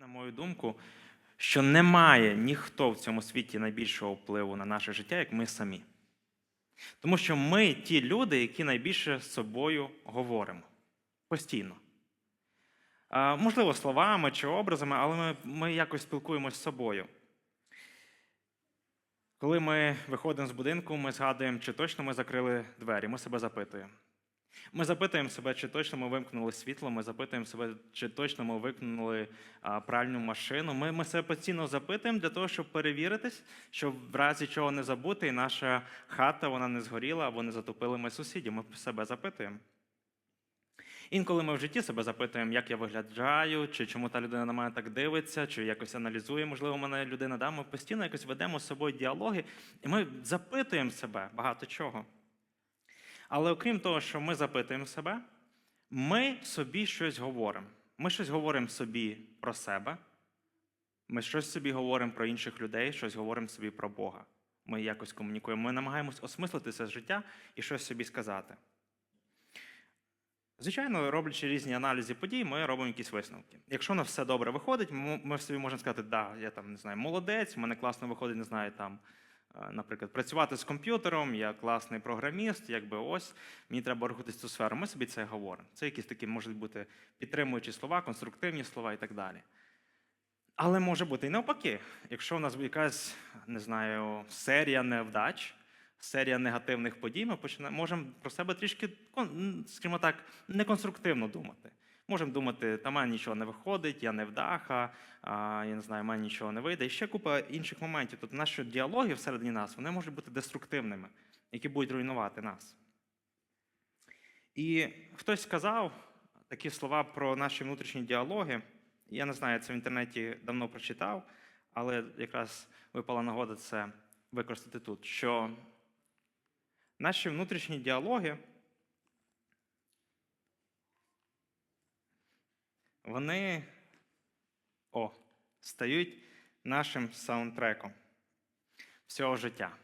на мою думку, що немає ніхто в цьому світі найбільшого впливу на наше життя, як ми самі. Тому що ми ті люди, які найбільше з собою говоримо постійно. Можливо, словами чи образами, але ми, ми якось спілкуємося з собою. Коли ми виходимо з будинку, ми згадуємо, чи точно ми закрили двері, ми себе запитуємо. Ми запитуємо себе, чи точно ми вимкнули світло, ми запитуємо себе, чи точно ми викинули а, пральну машину. Ми, ми себе постійно запитуємо для того, щоб перевіритись, щоб в разі чого не забути, і наша хата вона не згоріла або не затопили ми сусідів. Ми себе запитуємо. Інколи ми в житті себе запитуємо, як я вигляджаю, чи чому та людина на мене так дивиться, чи якось аналізує, можливо, мене людина. Да? Ми постійно якось ведемо з собою діалоги, і ми запитуємо себе багато чого. Але окрім того, що ми запитуємо себе, ми собі щось говоримо. Ми щось говоримо собі про себе, ми щось собі говоримо про інших людей, щось говоримо собі про Бога. Ми якось комунікуємо. Ми намагаємось осмислити це життя і щось собі сказати. Звичайно, роблячи різні аналізи подій, ми робимо якісь висновки. Якщо у нас все добре виходить, ми собі можемо сказати, да, я там не знаю, молодець, в мене класно виходить, не знаю, там, наприклад, працювати з комп'ютером, я класний програміст, якби ось мені треба рухатись цю сферу. Ми собі це говоримо. Це якісь такі можуть бути підтримуючі слова, конструктивні слова і так далі. Але може бути і навпаки, якщо в нас якась, не знаю, серія невдач, серія негативних подій, ми можемо про себе трішки, скажімо так, неконструктивно думати. Можемо думати, та мене нічого не виходить, я не вдаха, а, я не знаю, мене нічого не вийде. І ще купа інших моментів. Тобто наші діалоги всередині нас вони можуть бути деструктивними, які будуть руйнувати нас. І хтось сказав такі слова про наші внутрішні діалоги. Я не знаю, я це в інтернеті давно прочитав, але якраз випала нагода це використати тут. Що наші внутрішні діалоги, вони о, стають нашим саундтреком всього життя.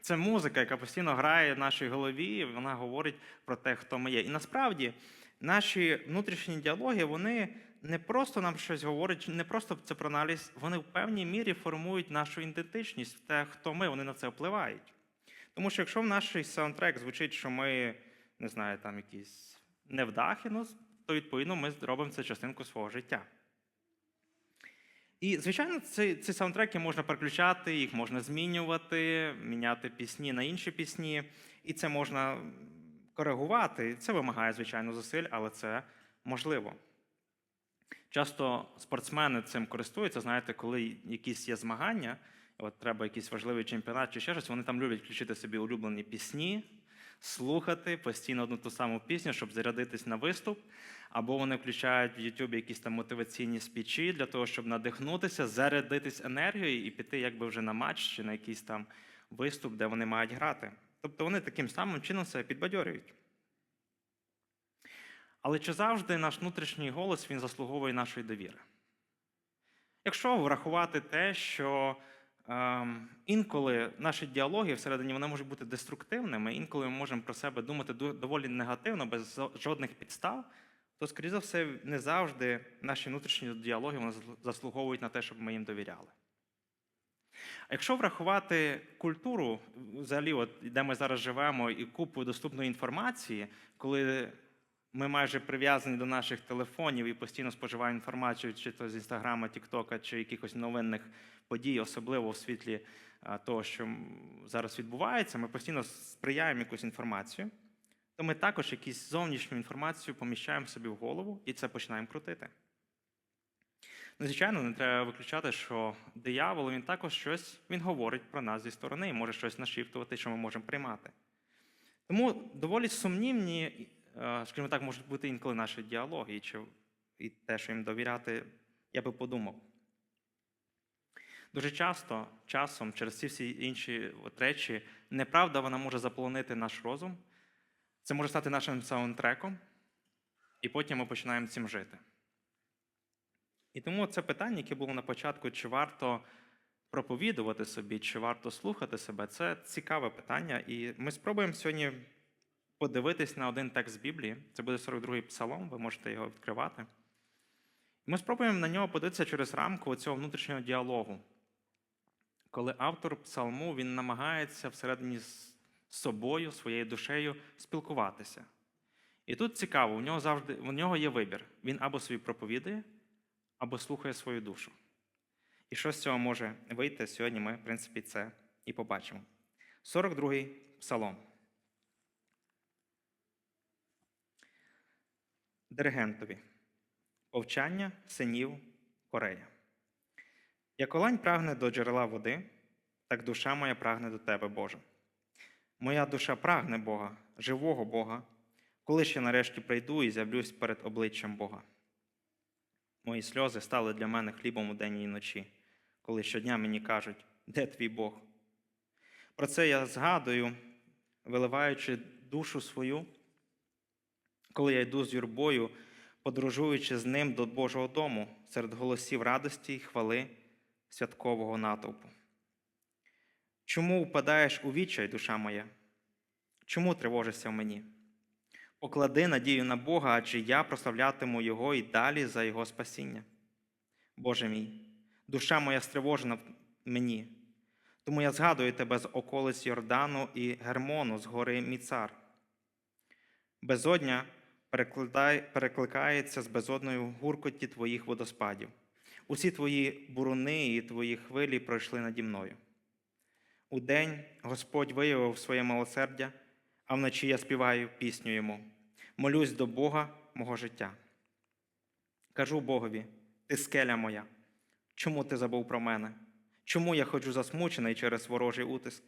Це музика, яка постійно грає в нашій голові, вона говорить про те, хто ми є. І насправді наші внутрішні діалоги, вони не просто нам щось говорять, не просто це про аналіз, вони в певній мірі формують нашу ідентичність, те, хто ми, вони на це впливають. Тому що якщо в наш саундтрек звучить, що ми, не знаю, там якісь невдахи, ну, то відповідно ми робимо це частинку свого життя. І, звичайно, ці, ці саундтреки можна переключати, їх можна змінювати, міняти пісні на інші пісні, і це можна коригувати. Це вимагає, звичайно, зусиль, але це можливо. Часто спортсмени цим користуються, знаєте, коли якісь є змагання, от треба якийсь важливий чемпіонат чи ще щось, вони там люблять включити собі улюблені пісні, слухати постійно одну ту саму пісню, щоб зарядитись на виступ. Або вони включають в YouTube якісь там мотиваційні спічі для того, щоб надихнутися, зарядитись енергією і піти якби вже на матч чи на якийсь там виступ, де вони мають грати. Тобто вони таким самим чином себе підбадьорюють. Але чи завжди наш внутрішній голос він заслуговує нашої довіри? Якщо врахувати те, що інколи наші діалоги всередині вони можуть бути деструктивними, інколи ми можемо про себе думати доволі негативно, без жодних підстав, то, скоріше за все, не завжди наші внутрішні діалоги вони заслуговують на те, щоб ми їм довіряли. А якщо врахувати культуру, взагалі, от, де ми зараз живемо, і купу доступної інформації, коли ми майже прив'язані до наших телефонів і постійно споживаємо інформацію, чи то з Інстаграма, Тіктока, чи якихось новинних подій, особливо в світлі того, що зараз відбувається, ми постійно сприяємо якусь інформацію, то ми також якусь зовнішню інформацію поміщаємо собі в голову і це починаємо крутити. Ну, звичайно, не треба виключати, що диявол він також щось він говорить про нас зі сторони і може щось нашіптувати, що ми можемо приймати. Тому доволі сумнівні, е, скажімо так, можуть бути інколи наші діалоги, і те, що їм довіряти, я би подумав. Дуже часто, часом, через ці всі інші от речі, неправда вона може заполонити наш розум. Це може стати нашим саундтреком, і потім ми починаємо цим жити. І тому це питання, яке було на початку, чи варто проповідувати собі, чи варто слухати себе, це цікаве питання. І ми спробуємо сьогодні подивитись на один текст Біблії. Це буде 42-й псалом, ви можете його відкривати. Ми спробуємо на нього подивитися через рамку цього внутрішнього діалогу, коли автор псалму він намагається всередині з собою, своєю душею спілкуватися. І тут цікаво, у нього завжди у нього є вибір. Він або собі проповідує, або слухає свою душу. І що з цього може вийти сьогодні? Ми, в принципі, це і побачимо. 42-й псалом. Диригентові. Повчання синів Корея. Як олень прагне до джерела води, так душа моя прагне до тебе, Боже. Моя душа прагне Бога, живого Бога, коли я нарешті прийду і з'явлюсь перед обличчям Бога. Мої сльози стали для мене хлібом у день і ночі, коли щодня мені кажуть, де твій Бог? Про це я згадую, виливаючи душу свою, коли я йду з юрбою, подорожуючи з ним до Божого дому серед голосів радості й хвали святкового натовпу. Чому впадаєш у відчай, душа моя? Чому тривожишся в мені? Поклади надію на Бога, адже я прославлятиму Його і далі за Його спасіння. Боже мій, душа моя стривожена в мені, тому я згадую тебе з околиць Йордану і Гермону з гори Міцар. Безодня перекликається з безодною гуркоті твоїх водоспадів. Усі твої буруни і твої хвилі пройшли наді мною. Удень Господь виявив своє милосердя, а вночі я співаю пісню йому. Молюсь до Бога мого життя. Кажу Богові, ти скеля моя, чому ти забув про мене? Чому я ходжу засмучений через ворожий утиск?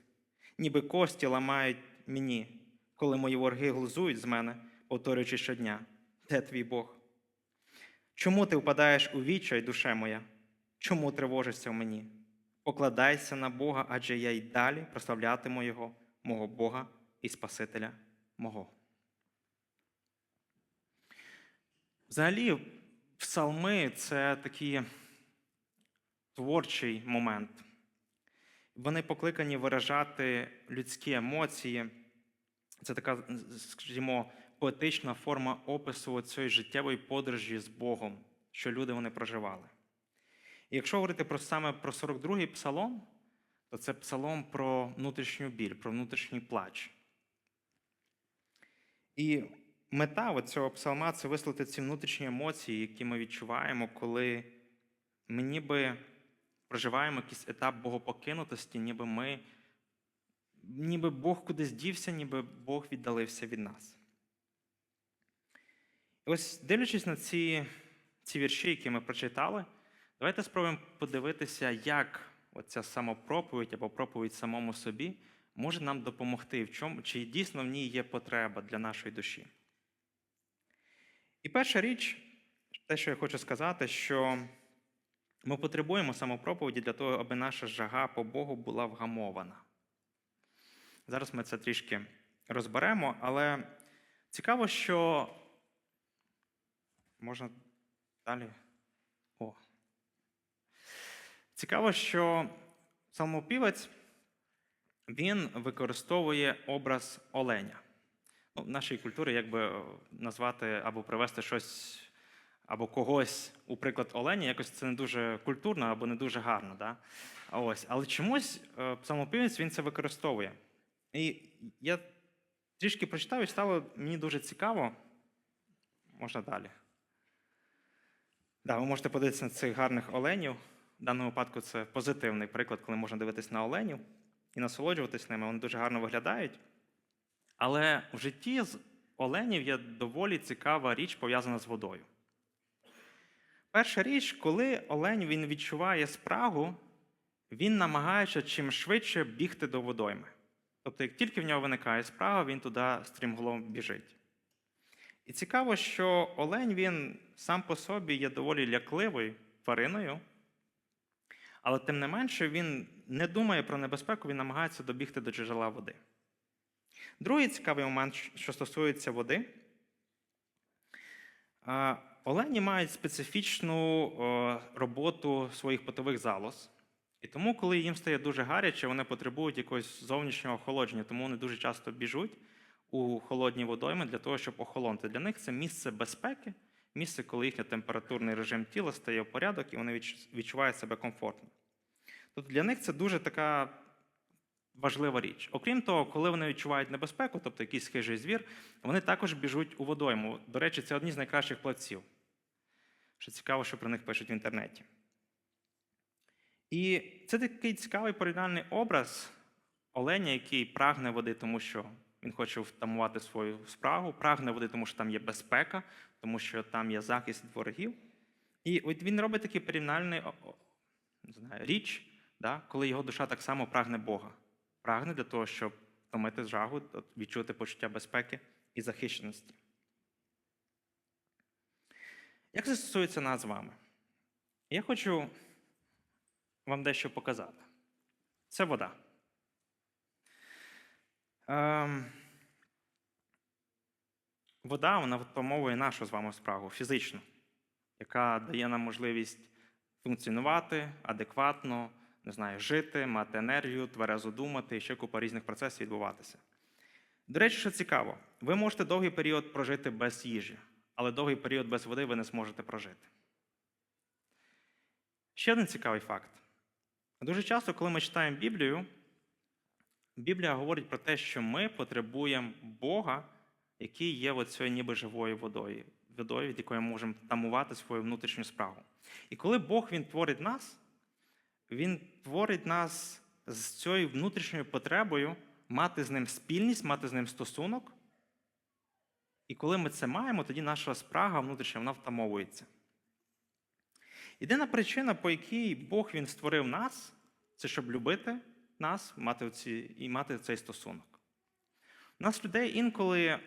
Ніби кості ламають мені, коли мої ворги глузують з мене, повторюючи щодня, де твій Бог? Чому ти впадаєш у відчай, душе моя? Чому тривожишся в мені? Покладайся на Бога, адже я й далі прославлятиму Його, мого Бога і Спасителя мого. Взагалі, псалми це такий творчий момент. Вони покликані виражати людські емоції. Це така, скажімо, поетична форма опису цієї життєвої подорожі з Богом, що люди вони проживали. І якщо говорити про саме про 42-й псалом, то це псалом про внутрішню біль, про внутрішній плач. І мета цього псалма це висловити ці внутрішні емоції, які ми відчуваємо, коли ми ніби проживаємо якийсь етап богопокинутості, ніби ми, ніби Бог кудись дівся, ніби Бог віддалився від нас. Ось дивлячись на ці, ці вірші, які ми прочитали, давайте спробуємо подивитися, як оця самопроповідь або проповідь самому собі може нам допомогти, в чому, чи дійсно в ній є потреба для нашої душі. І перша річ, те, що я хочу сказати, що ми потребуємо самопроповіді для того, аби наша жага по Богу була вгамована. Зараз ми це трішки розберемо, але цікаво, що можна далі. О. Цікаво, що самопівець він використовує образ оленя. Ну, В нашій культурі якби назвати або привести щось або когось, у приклад оленя, якось це не дуже культурно або не дуже гарно. Да? Ось. Але чомусь самопівець він це використовує. І я трішки прочитав і стало мені дуже цікаво. Можна далі. Да, ви можете подивитися на цих гарних оленів. В даному випадку це позитивний приклад, коли можна дивитися на оленів і насолоджуватись ними. Вони дуже гарно виглядають. Але в житті з оленів є доволі цікава річ, пов'язана з водою. Перша річ, коли олень він відчуває спрагу, він намагається чим швидше бігти до водойми. Тобто, як тільки в нього виникає спрага, він туди стрімголом біжить. І цікаво, що олень він сам по собі є доволі лякливою твариною, але тим не менше він не думає про небезпеку, він намагається добігти до джерела води. Другий цікавий момент, що стосується води. Олені мають специфічну роботу своїх потових залоз. І тому, коли їм стає дуже гаряче, вони потребують якогось зовнішнього охолодження, тому вони дуже часто біжуть у холодні водойми для того, щоб охолонути. Для них це місце безпеки, місце, коли їхній температурний режим тіла стає в порядок і вони відчувають себе комфортно. Тобто для них це дуже така важлива річ. Окрім того, коли вони відчувають небезпеку, тобто якийсь хижий звір, вони також біжуть у водойму. До речі, це одні з найкращих плавців. Що цікаво, що про них пишуть в інтернеті. І це такий цікавий порівняльний образ оленя, який прагне води, тому що він хоче втамувати свою спрагу, прагне води, тому що там є безпека, тому що там є захист ворогів. І от він робить такий знаю, річ, да, коли його душа так само прагне Бога. Прагне для того, щоб втомити жагу, відчути почуття безпеки і захищеності. Як це стосується нас з вами? Я хочу вам дещо показати. Це вода. Ем, вода вона втамовує нашу з вами справу фізично, яка дає нам можливість функціонувати адекватно, не знаю, жити, мати енергію, тверезо думати і ще купа різних процесів відбуватися. До речі, що цікаво, ви можете довгий період прожити без їжі, але довгий період без води ви не зможете прожити. Ще один цікавий факт. Дуже часто, коли ми читаємо Біблію, Біблія говорить про те, що ми потребуємо Бога, який є оцією ніби живою водою, водою, від якої ми можемо тамувати свою внутрішню справу. І коли Бог Він творить нас, Він творить нас з цією внутрішньою потребою мати з ним спільність, мати з ним стосунок. І коли ми це маємо, тоді наша спрага внутрішня вона втамовується. Єдина причина, по якій Бог він створив нас, це щоб любити нас мати оці, і мати цей стосунок. У нас людей інколи е,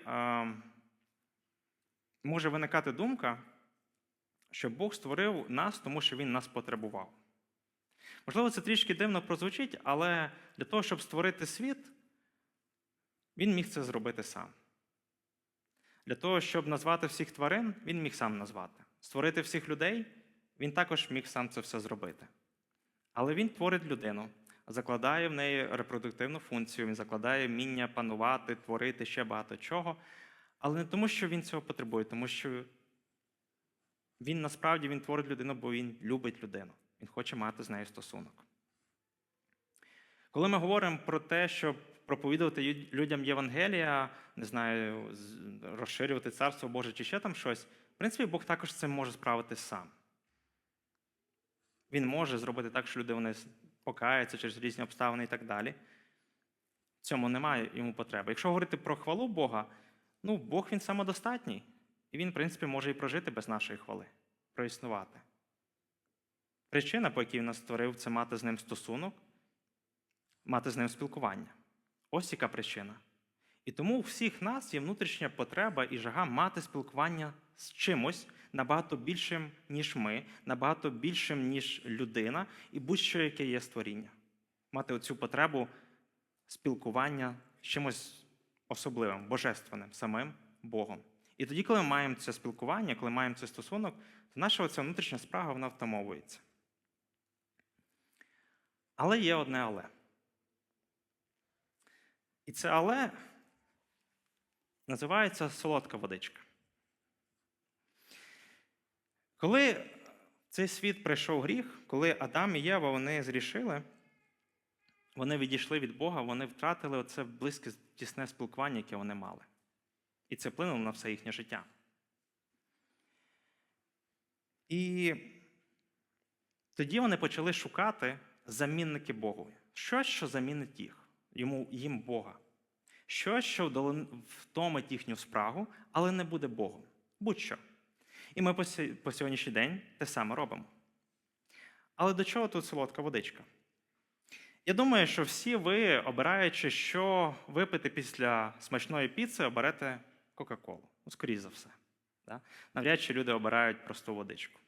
може виникати думка, що Бог створив нас, тому що Він нас потребував. Можливо, це трішки дивно прозвучить, але для того, щоб створити світ, він міг це зробити сам. Для того, щоб назвати всіх тварин, він міг сам назвати. Створити всіх людей, він також міг сам це все зробити. Але він творить людину, закладає в неї репродуктивну функцію, він закладає вміння панувати, творити ще багато чого. Але не тому, що він цього потребує, тому що він насправді він творить людину, бо він любить людину. Він хоче мати з нею стосунок. Коли ми говоримо про те, щоб проповідувати людям Євангелія, не знаю, розширювати царство Боже чи ще там щось, в принципі, Бог також це може справити сам. Він може зробити так, що люди вони покаються через різні обставини і так далі. В цьому немає йому потреби. Якщо говорити про хвалу Бога, ну, Бог він самодостатній. І він, в принципі, може і прожити без нашої хвали, проіснувати. Причина, по якій він нас створив, це мати з ним стосунок, мати з ним спілкування. Ось яка причина. І тому у всіх нас є внутрішня потреба і жага мати спілкування з чимось набагато більшим, ніж ми, набагато більшим, ніж людина, і будь-що яке є створіння. Мати оцю потребу спілкування з чимось особливим, божественним, самим Богом. І тоді, коли ми маємо це спілкування, коли маємо цей стосунок, то наша оця внутрішня спрага вона втамовується. Але є одне але. І це але називається солодка водичка. Коли в цей світ прийшов гріх, коли Адам і Єва вони зрішили, вони відійшли від Бога, вони втратили оце близьке тісне спілкування, яке вони мали. І це вплинуло на все їхнє життя. І тоді вони почали шукати замінники Богові. Щось, що замінить їх, йому, їм Бога. Щось, що втомить їхню спрагу, але не буде Богом. Будь-що. І ми по сьогоднішній день те саме робимо. Але до чого тут солодка водичка? Я думаю, що всі ви, обираючи, що випити після смачної піци, оберете Кока-Колу. Ну, скоріше за все. Да? Навряд чи люди обирають просту водичку.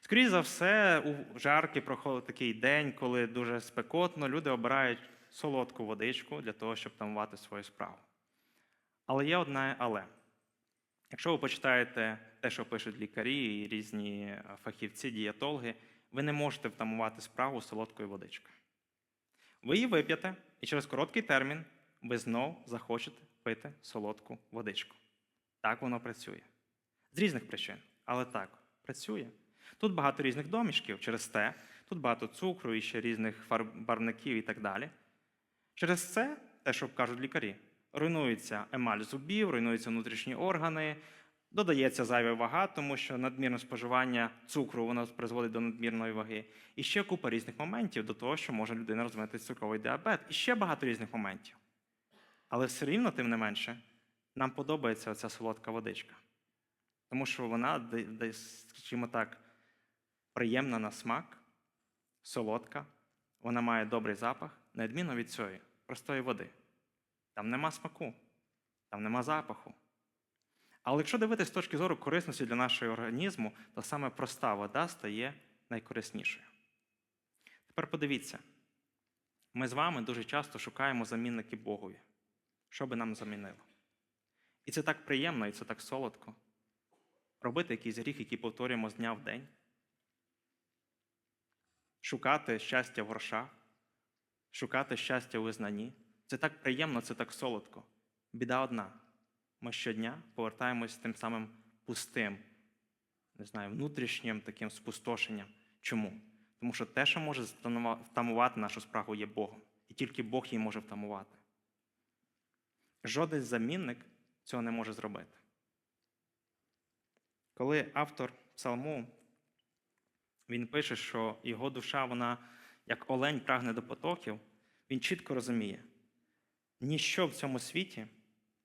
Скоріше за все, у жаркий проходить такий день, коли дуже спекотно, люди обирають солодку водичку для того, щоб тамувати свою справу. Але є одне але. Якщо ви почитаєте те, що пишуть лікарі і різні е, фахівці, дієтологи, ви не можете втамувати справу солодкою водичкою. Ви її вип'єте, і через короткий термін ви знов захочете пити солодку водичку. Так воно працює. З різних причин. Але так, працює. Тут багато різних домішків через те, тут багато цукру і ще різних фар- барвників і так далі. Через це, те, що кажуть лікарі, руйнується емаль зубів, руйнуються внутрішні органи, додається зайва вага, тому що надмірне споживання цукру воно призводить до надмірної ваги. І ще купа різних моментів до того, що може людина розвинути цукровий діабет. І ще багато різних моментів. Але все рівно, тим не менше, нам подобається оця солодка водичка. Тому що вона десь, скажімо так, приємна на смак, солодка, вона має добрий запах, на відміну від цієї простої води. Там нема смаку, там нема запаху. Але якщо дивитися з точки зору корисності для нашого організму, то саме проста вода стає найкориснішою. Тепер подивіться, ми з вами дуже часто шукаємо замінники Богові, що би нам замінило. І це так приємно, і це так солодко. Робити якийсь гріх, який повторюємо з дня в день. Шукати щастя в грошах, шукати щастя у визнанні. Це так приємно, це так солодко. Біда одна. Ми щодня повертаємось тим самим пустим, не знаю, внутрішнім таким спустошенням. Чому? Тому що те, що може втамувати нашу спрагу, є Богом. І тільки Бог її може втамувати. Жоден замінник цього не може зробити. Коли автор псалму він пише, що його душа, вона як олень прагне до потоків, він чітко розуміє, ніщо в цьому світі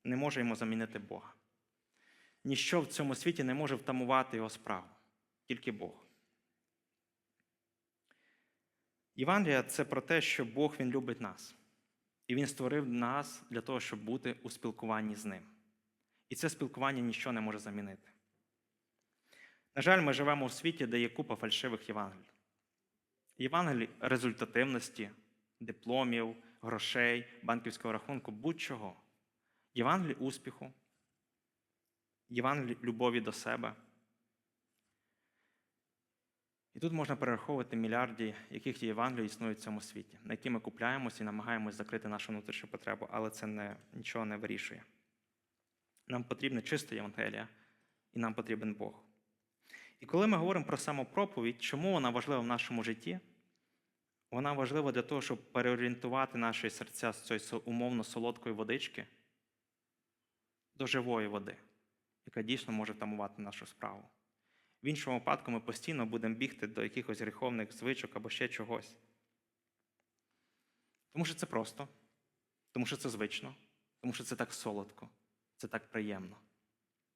не може йому замінити Бога. Ніщо в цьому світі не може втамувати його справу, тільки Бог. Євангелія це про те, що Бог Він любить нас. І Він створив нас для того, щоб бути у спілкуванні з ним. І це спілкування ніщо не може замінити. На жаль, ми живемо у світі, де є купа фальшивих Євангелій. Євангелій результативності, дипломів, грошей, банківського рахунку, будь-чого. Євангелій успіху, Євангелій любові до себе. І тут можна перераховувати мільярди, яких є Євангелій існують в цьому світі, на які ми купляємося і намагаємось закрити нашу внутрішню потребу, але це не, нічого не вирішує. Нам потрібне чисте Євангелія, і нам потрібен Бог. І коли ми говоримо про самопроповідь, чому вона важлива в нашому житті? Вона важлива для того, щоб переорієнтувати наші серця з цієї умовно солодкої водички до живої води, яка дійсно може тамувати нашу справу. В іншому випадку ми постійно будемо бігти до якихось гріховних звичок або ще чогось. Тому що це просто, тому що це звично, тому що це так солодко, це так приємно.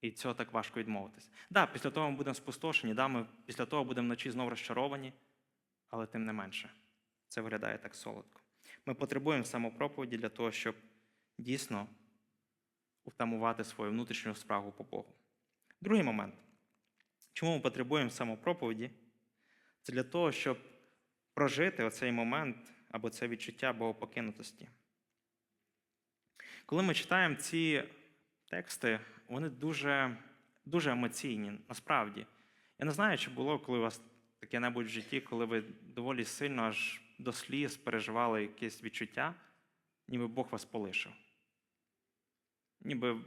І цього так важко відмовитися. Да, після того ми будемо спустошені, да, ми після того будемо вночі знову розчаровані, але тим не менше, це виглядає так солодко. Ми потребуємо самопроповіді для того, щоб дійсно втамувати свою внутрішню справу по Богу. Другий момент. Чому ми потребуємо самопроповіді? Це для того, щоб прожити оцей момент або це відчуття богопокинутості. Коли ми читаємо ці тексти, вони дуже, дуже емоційні, насправді. Я не знаю, чи було, коли у вас таке-небудь в житті, коли ви доволі сильно аж до сліз переживали якесь відчуття, ніби Бог вас полишив. Ніби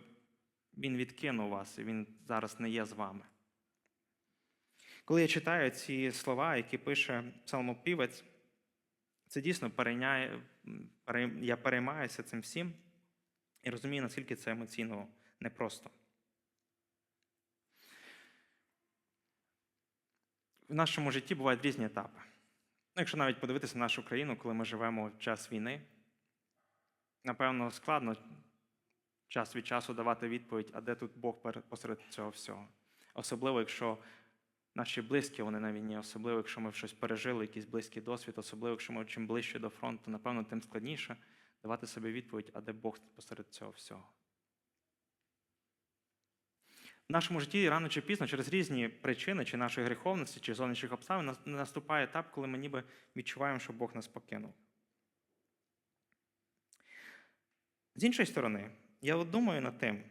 Він відкинув вас, і Він зараз не є з вами. Коли я читаю ці слова, які пише псалмопівець, це дійсно перейняє, я переймаюся цим всім і розумію, наскільки це емоційно непросто. В нашому житті бувають різні етапи. Ну, якщо навіть подивитися на нашу країну, коли ми живемо в час війни, напевно, складно час від часу давати відповідь, а де тут Бог посеред цього всього. Особливо, якщо наші близькі вони на війні, особливо, якщо ми щось пережили, якийсь близький досвід, особливо, якщо ми чим ближче до фронту, напевно, тим складніше давати собі відповідь, а де Бог посеред цього всього. В нашому житті рано чи пізно, через різні причини, чи нашої гріховності, чи зовнішніх обставин, наступає етап, коли ми ніби відчуваємо, що Бог нас покинув. З іншої сторони, я думаю над тим,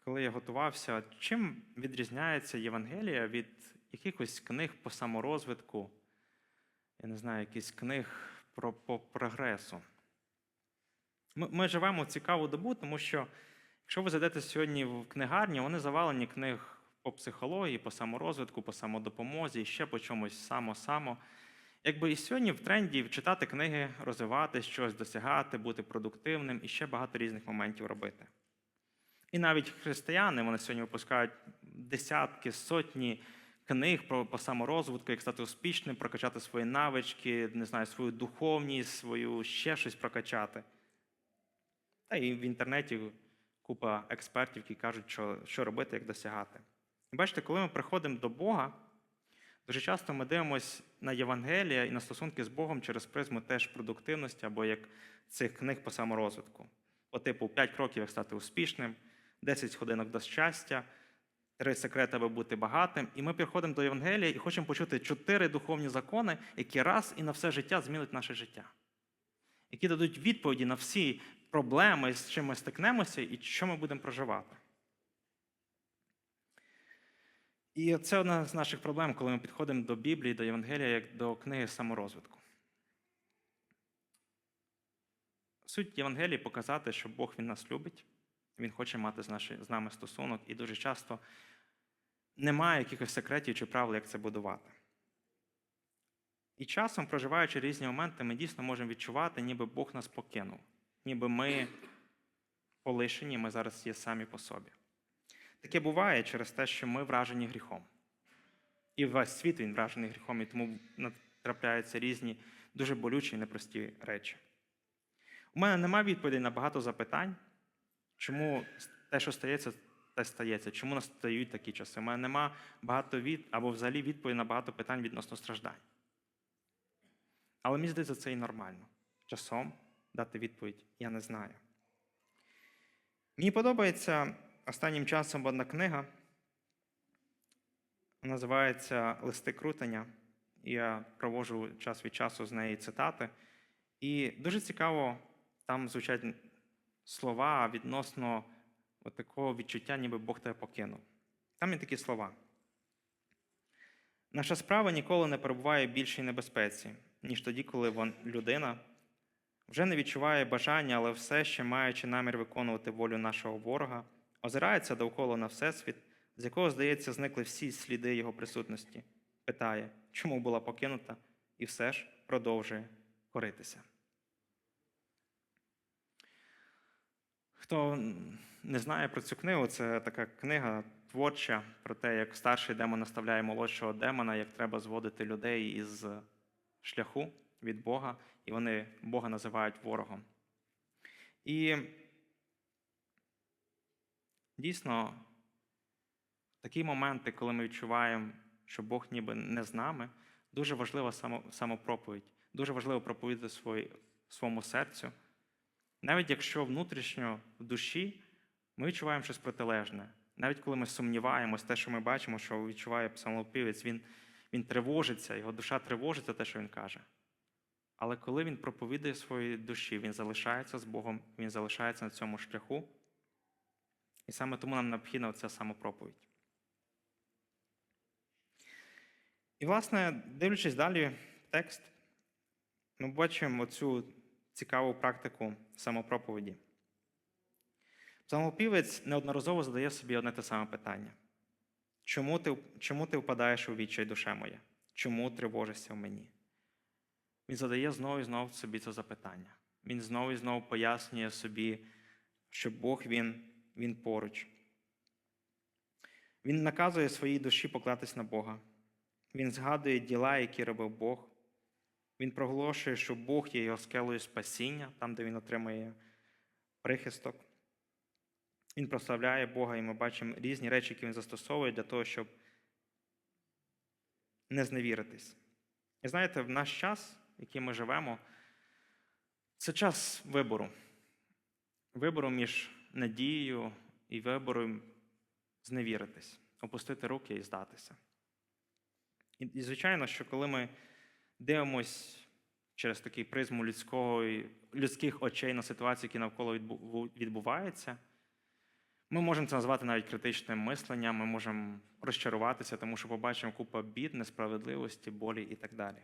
коли я готувався, чим відрізняється Євангелія від якихось книг по саморозвитку, я не знаю, якихось книг про по прогресу. Ми, ми живемо в цікаву добу, тому що якщо ви зайдете сьогодні в книгарню, вони завалені книг по психології, по саморозвитку, по самодопомозі, ще по чомусь само-само. Якби і сьогодні в тренді читати книги, розвивати щось, досягати, бути продуктивним і ще багато різних моментів робити. І навіть християни вони сьогодні випускають десятки, сотні книг про по саморозвитку, як стати успішним, прокачати свої навички, не знаю, свою духовність, свою ще щось прокачати. Та і в інтернеті купа експертів, які кажуть, що, що робити, як досягати. І бачите, коли ми приходимо до Бога, дуже часто ми дивимося на Євангелія і на стосунки з Богом через призму теж продуктивності або як цих книг по саморозвитку. По типу 5 кроків, як стати успішним, 10 годинок до щастя, три секрети, аби бути багатим. І ми приходимо до Євангелія і хочемо почути чотири духовні закони, які раз і на все життя змінять наше життя, які дадуть відповіді на всі проблеми, з чим ми стикнемося і що ми будемо проживати. І це одна з наших проблем, коли ми підходимо до Біблії, до Євангелія, як до книги саморозвитку. Суть Євангелії показати, що Бог Він нас любить, Він хоче мати з, наші, з нами стосунок, і дуже часто немає якихось секретів чи правил, як це будувати. І часом, проживаючи різні моменти, ми дійсно можемо відчувати, ніби Бог нас покинув, ніби ми полишені, ми зараз є самі по собі. Таке буває через те, що ми вражені гріхом. І весь світ він вражений гріхом, і тому трапляються різні дуже болючі і непрості речі. У мене немає відповідей на багато запитань, чому те, що стається, те стається, чому настають такі часи. У мене немає багато від або взагалі відповідей на багато питань відносно страждань. Але мені здається, це і нормально. Часом дати відповідь я не знаю. Мені подобається останнім часом одна книга. Називається Листи крутення. Я проводжу час від часу з неї цитати. І дуже цікаво, там звучать слова відносно такого відчуття, ніби Бог тебе покинув. Там є такі слова. Наша справа ніколи не перебуває в більшій небезпеці, ніж тоді, коли людина вже не відчуває бажання, але все ще маючи намір виконувати волю нашого ворога, озирається довкола на Всесвіт, з якого, здається, зникли всі сліди його присутності, питає, чому була покинута, і все ж продовжує коритися. Хто не знає про цю книгу, це така книга творча про те, як старший демон наставляє молодшого демона, як треба зводити людей із шляху від Бога, і вони Бога називають ворогом. І дійсно, такі моменти, коли ми відчуваємо, що Бог ніби не з нами, дуже важлива самопроповідь, дуже важливо проповідати своєму серцю. Навіть якщо внутрішньо в душі ми відчуваємо щось протилежне, навіть коли ми сумніваємось, те, що ми бачимо, що відчуває псалмопівець, він, він тривожиться, його душа тривожиться те, що він каже. Але коли він проповідує своїй душі, він залишається з Богом, він залишається на цьому шляху. І саме тому нам необхідна ця самопроповідь. І, власне, дивлячись далі текст, ми бачимо оцю цікаву практику самопроповіді. Псалмопівець неодноразово задає собі одне те саме питання: чому ти чому ти впадаєш у відчай душе моя? Чому тривожишся в мені? Він задає знову і знову собі це запитання. Він знову і знову пояснює собі, що Бог він, він поруч. Він наказує своїй душі поклатись на Бога. Він згадує діла, які робив Бог. Він проголошує, що Бог є його скелою спасіння, там, де він отримує прихисток. Він прославляє Бога, і ми бачимо різні речі, які він застосовує для того, щоб не зневіритись. І знаєте, в наш час, який ми живемо, це час вибору. Вибору між надією і вибором зневіритись, опустити руки і здатися. І, і звичайно, що коли ми дивимось через такий призму людського, людських очей на ситуацію, які навколо відбуваються, ми можемо це назвати навіть критичним мисленням, ми можемо розчаруватися, тому що побачимо купу бід, несправедливості, болі і так далі.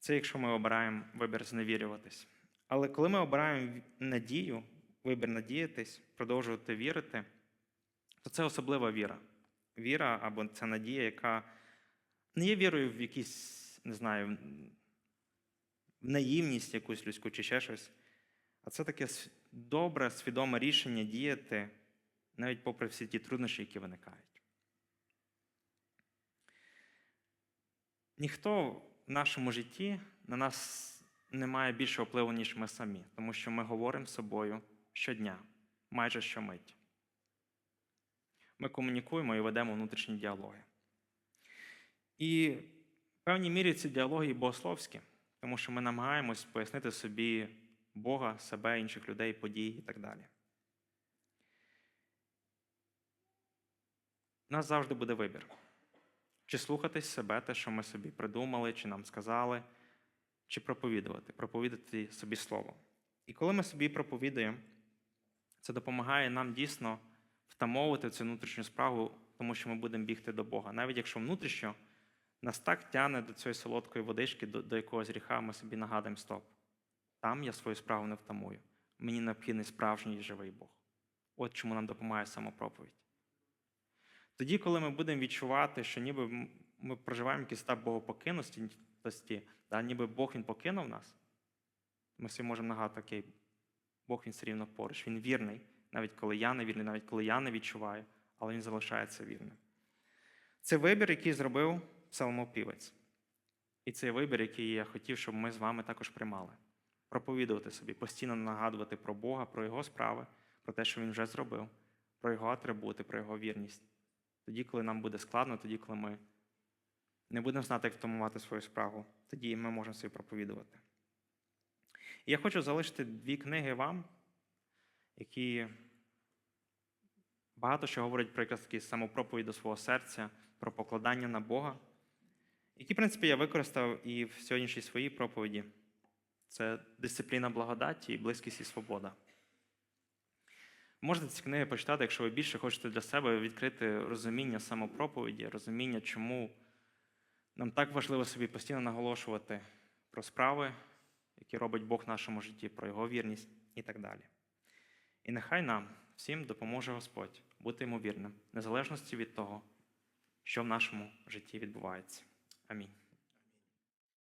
Це якщо ми обираємо вибір зневірюватись. Але коли ми обираємо надію, вибір надіятись, продовжувати вірити, то це особлива віра. Віра або це надія, яка не є вірою в якісь, не знаю, в наївність якусь людську чи ще щось. А це таке добре, свідоме рішення діяти навіть попри всі ті труднощі, які виникають. Ніхто в нашому житті на нас не має більшого впливу, ніж ми самі, тому що ми говоримо з собою щодня, майже щомить. Ми комунікуємо і ведемо внутрішні діалоги. І в певній мірі ці діалоги богословські, тому що ми намагаємось пояснити собі Бога, себе, інших людей, події і так далі. У нас завжди буде вибір. Чи слухатись себе, те, що ми собі придумали, чи нам сказали, чи проповідувати, проповідати собі слово. І коли ми собі проповідуємо, це допомагає нам дійсно втамовувати цю внутрішню справу, тому що ми будемо бігти до Бога. Навіть якщо внутрішньо нас так тягне до цієї солодкої водички, до, до якогось гріха, ми собі нагадуємо стоп. Там я свою справу не втамую. Мені необхідний справжній живий Бог. От чому нам допомагає самопроповідь. Тоді, коли ми будемо відчувати, що ніби ми проживаємо якийсь етап богопокинутості, да, ніби Бог він покинув нас, ми собі можемо нагадати, окей, Бог він все рівно поруч, він вірний, навіть коли я не вірний, навіть коли я не відчуваю, але він залишається вірним. Це вибір, який зробив псалмопівець. І це вибір, який я хотів, щоб ми з вами також приймали. Проповідувати собі, постійно нагадувати про Бога, про Його справи, про те, що Він вже зробив, про Його атрибути, про Його вірність. Тоді, коли нам буде складно, тоді, коли ми не будемо знати, як втамувати свою справу, тоді ми можемо собі проповідувати. І я хочу залишити дві книги вам, які багато що говорять про якраз такі самопроповідь до свого серця, про покладання на Бога, які, в принципі, я використав і в сьогоднішній своїй проповіді. Це дисципліна благодаті і близькість і свобода. Можете ці книги почитати, якщо ви більше хочете для себе відкрити розуміння самопроповіді, розуміння, чому нам так важливо собі постійно наголошувати про справи, які робить Бог в нашому житті, про Його вірність і так далі. І нехай нам всім допоможе Господь бути йому вірним, незалежності від того, що в нашому житті відбувається. Амінь.